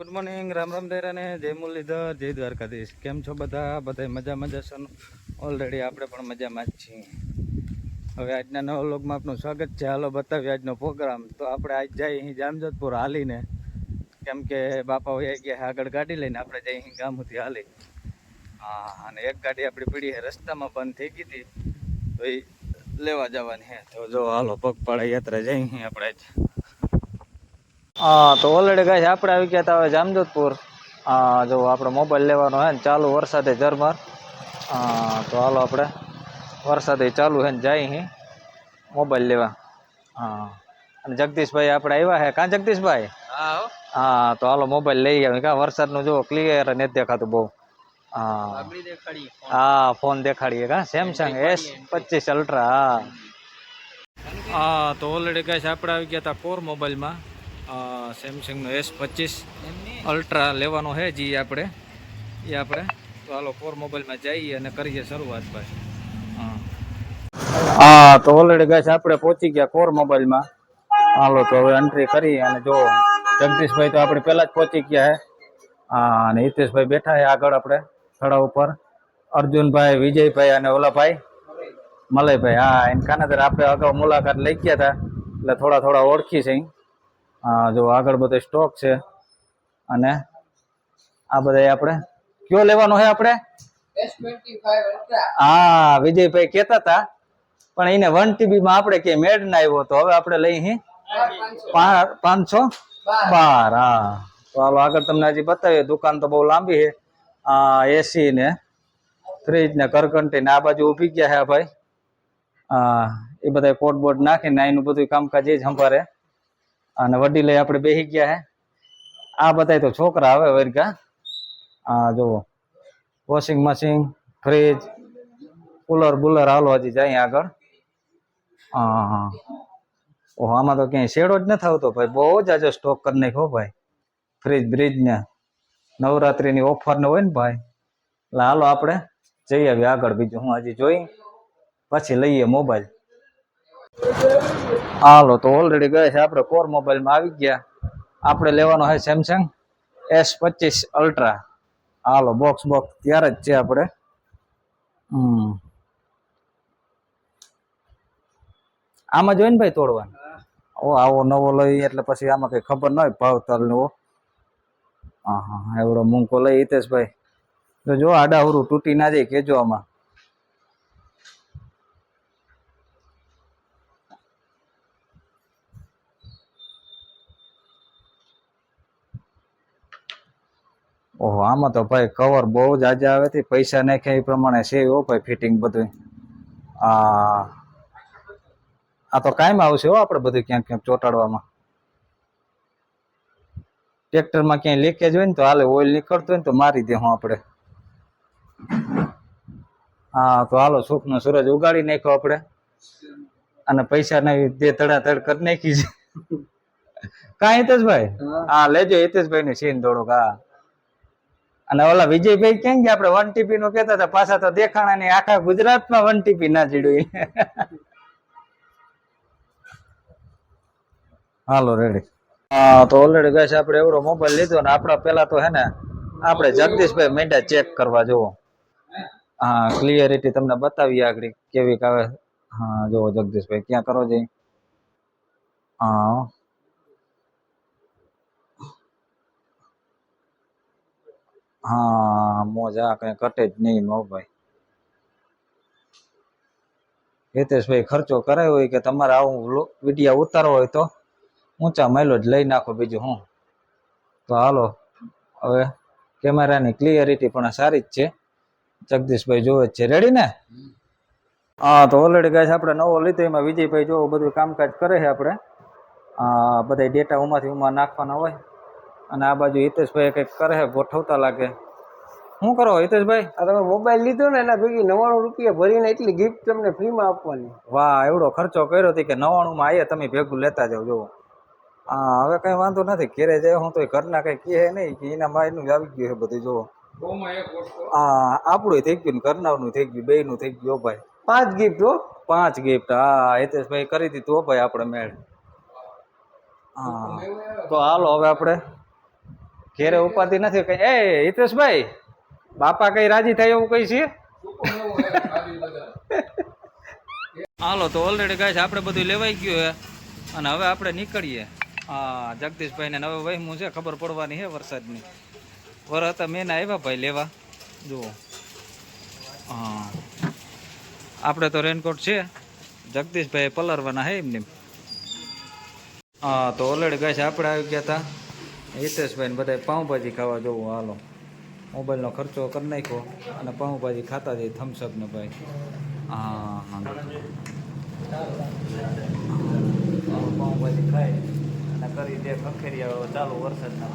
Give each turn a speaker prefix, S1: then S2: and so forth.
S1: Good morning Ram Ram દૈરાને જય મુરલીધર જય દ્વારકાધીશ કેમ છો બધા? બધા મજા મજા છો ઓલરેડી આપણે પણ મજામાં જ છીએ. હવે આજના નવા વ્લોગમાં આપનું સ્વાગત છે. હાલો બતાવીએ આજનો પ્રોગ્રામ તો આપણે આજ જઈએ અહીં જામજોધપુર હાલીને. કેમ કે બાપા હોય ગયા આગળ ગાડી લઈને. આપણે જઈએ અહીં ગામથી હાલી. હા, અને એક ગાડી આપણી પડી રસ્તામાં બંધ થઈ ગઈ હતી. તો એ લેવા જવાની હે. તો જો, હાલો પગપાળા યાત્રા જઈએ આપણે આજ. હા તો ઓલરેડી ગાય આપણે આવી ગયા હતા હવે જામજોધપુર. હા જો આપણે મોબાઈલ લેવાનો હે ને ચાલુ વરસાદે ઝરમર. હા તો હાલો આપણે વરસાદે ચાલુ હે ને જાય અહીં મોબાઈલ લેવા. હા અને જગદીશભાઈ આપણે આવ્યા હે. કાં જગદીશભાઈ? હા તો હાલો મોબાઈલ લઈ આવી કાં વરસાદનું જો ક્લિયર નથી દેખાતું બહુ. હા. હા ફોન દેખાડીએ કા? સેમસંગ એસ પચીસ અલ્ટ્રા હા. હા તો ઓલરેડી ગાય આપણે આવી ગયા હતા કોર મોબાઈલમાં સેમસંગનો એસ પચીસ અલ્ટ્રા લેવાનો છે જી આપણે. એ આપણે. હાલો કોર મોબાઈલમાં જઈએ અને કરીએ શરૂઆત ભાઈ હા. હા, તો ઓલરેડી ગાય આપણે પહોંચી ગયા કોર મોબાઈલમાં હાલો, તો હવે એન્ટ્રી કરી અને જો, જગદીશભાઈ તો આપણે પહેલાં જ પહોંચી ગયા હે હા, અને હિતેશભાઈ બેઠા છે આગળ આપણે સ્થળ ઉપર. અર્જુનભાઈ, વિજયભાઈ અને ઓલાભાઈ. મલયભાઈ, હા, એને કાનાદર આપણે અગાઉ મુલાકાત લઈ ગયા હતા. એટલે થોડા થોડા ઓળખી છે. હા જો આગળ બધો સ્ટોક છે. અને આ બધા આપણે કયો લેવાનો છે આપણે? હા વિજયભાઈ કહેતા હતા પણ એને વન ટીબી માં આપણે કે મેડ ના આવ્યો તો હવે આપણે લઈ પા- પાંચસો બાર. હા. તો હાલો આગળ તમને હજી બતાવીએ. દુકાન તો બહુ લાંબી છે. આ એસી ને ફ્રીજ ને કરકંટી ને આ બાજુ ઊભી ગયા છે ભાઈ. હા એ બધા કોટ બોટ નાખીને એનું બધું કામકાજ એ જ સંભાળે. અને વડીલે આપણે બેસી ગયા હે. આ બધા તો છોકરા આવે વર્ગા. આ જુઓ વોશિંગ મશીન ફ્રીજ કુલર બુલર હાલો હજી જાય આગળ. હા હા ઓહો, આમાં તો ક્યાંય શેડો જ નથી આવતો ભાઈ. બહુ જ આજે સ્ટોક કરી નાખ્યો ભાઈ. ફ્રીજ બ્રિજ ને. નવરાત્રીની ઓફર ને હોય ને ભાઈ. એટલે હાલો આપણે જઈ આવીએ આગળ બીજું. હું હજી જોઈ. પછી લઈએ મોબાઈલ હાલો, તો ઓલરેડી ગયા છે. આપણે કોર મોબાઈલમાં આવી ગયા. આપણે લેવાનો છે સેમસંગ એસ પચીસ અલ્ટ્રા હાલો બોક્સ બોક્સ ત્યારે જ છે આપણે. હમ. આમાં જોઈને ભાઈ તોડવાનું? ઓ, આવો નવો લઈ, એટલે પછી આમાં કઈ ખબર ન હોય ભાવ તલ ઓ હા હા એવડો મૂંકો લઈ હિતેશભાઈ. જો આડાહુરું તૂટી ના જાય, કેજો આમાં. ઓહો આમાં તો ભાઈ કવર બહુ જ આજે આવે છે. પૈસા નાખ્યા એ પ્રમાણે છે એવો ભાઈ ફિટિંગ બધું આ આ તો કાયમ આવશે હો આપણે બધું ક્યાંક ક્યાંક ચોટાડવામાં. ટ્રેક્ટરમાં ક્યાંય લીકેજ હોય ને તો હાલે ઓઇલ નીકળતું હોય ને તો મારી દે હું આપણે. હા તો હાલો સુખનો સૂરજ ઉગાડી નાખ્યો આપણે. અને પૈસા નહીં દે તડાતડ કરી નાખી છે. કાંઈ હિતેશભાઈ? હા. લેજો હિતેશભાઈ નું સીન થોડુંક હા. અને ઓલા વિજયભાઈ કેમ કે આપણે વન ટીપી નું કેતા હતા, પાછા તો દેખાણા ની આખા ગુજરાતમાં વન ટીપી ના ચીડ્યું હાલો રેડી હા, તો ઓલરેડી ગેસ આપણે એવડો મોબાઈલ લીધો ને આપણા પેલા તો હે ને, આપણે જગદીશભાઈ મેંડા ચેક કરવા જુઓ. હા ક્લિયરિટી તમને બતાવીએ આગળ કેવી આવે હા, જુઓ જગદીશભાઈ, ક્યાં કરો જઈ હા. હા, મોજા કઈ કટે જ નહીં મો ભાઈ. હિતેશભાઈ ખર્ચો કરાયો હોય કે તમારે આવું વિડીયા ઉતારવો હોય તો ઊંચા માઇલો જ લઈ નાખો બીજું હું. તો હાલો, હવે કેમેરાની ક્લિયરિટી પણ સારી જ છે. જગદીશભાઈ જોવે જ છે. રેડી ને? હા, તો ઓલરેડી ગાય આપણે નવો લીધો, એમાં વિજયભાઈ જોવો બધું કામકાજ કરે છે આપણે. બધા ડેટા ઉમાંથી ઉમાં નાખવાના હોય. અને આ બાજુ હિતેશભાઈ કંઈક કરે ગોઠવતા લાગે. શું કરો હિતેશભાઈ?
S2: આ તમે મોબાઈલ લીધો ને એના ભેગી નવ્વાણું રૂપિયા ભરીને એટલી ગિફ્ટ તમને ફ્રીમાં આપવાની.
S1: વાહ એવડો ખર્ચો કર્યો હતી કે નવાણુંમાં આવીએ તમે ભેગું લેતા જાવ જુઓ. હા હવે કઈ વાંધો નથી ઘેરે જાય હું તો ઘરના કઈ કહે નહીં કે એના માયનું આવી ગયું છે બધું જુઓ. હા આપણું થઈ ગયું ને ઘરનાનું થઈ ગયું બે નું થઈ ગયું ભાઈ.
S2: પાંચ ગિફ્ટ હો?
S1: પાંચ ગિફ્ટ હા હિતેશભાઈ કરી દીધું હો ભાઈ આપણે મેળ. હા. તો હાલો હવે આપણે. ઘેરે ઉપાધિ નથી કઈ એ, હિતેશભાઈ, બાપા કઈ રાજી થાય એવું કઈ છે? હાલો, તો ઓલરેડી ગાય આપણે બધું લેવાઈ ગયું હે, અને હવે આપણે નીકળીએ. હા જગદીશભાઈને હવે વહેમું છે, ખબર પડવાની છે વરસાદની. વર હતા, મેં આવ્યા ભાઈ લેવા. જુઓ. હા. આપણે તો રેનકોટ છે. જગદીશભાઈ પલરવાના હે એમને હા, તો ઓલરેડી ગાય આપણે આવી ગયા હતા હિતેશભાઈ ને બધા પાઉંભાજી ખાવા જવું, હાલો. મોબાઈલનો ખર્ચો કરી નાખ્યો અને પાઉંભાજી ખાતા જઈએ થમ્સઅપને ભાઈ. હા હા. પાઉંભાજી ખાઈ અને કરી દે ખંખેરિયા ચાલુ વરસાદના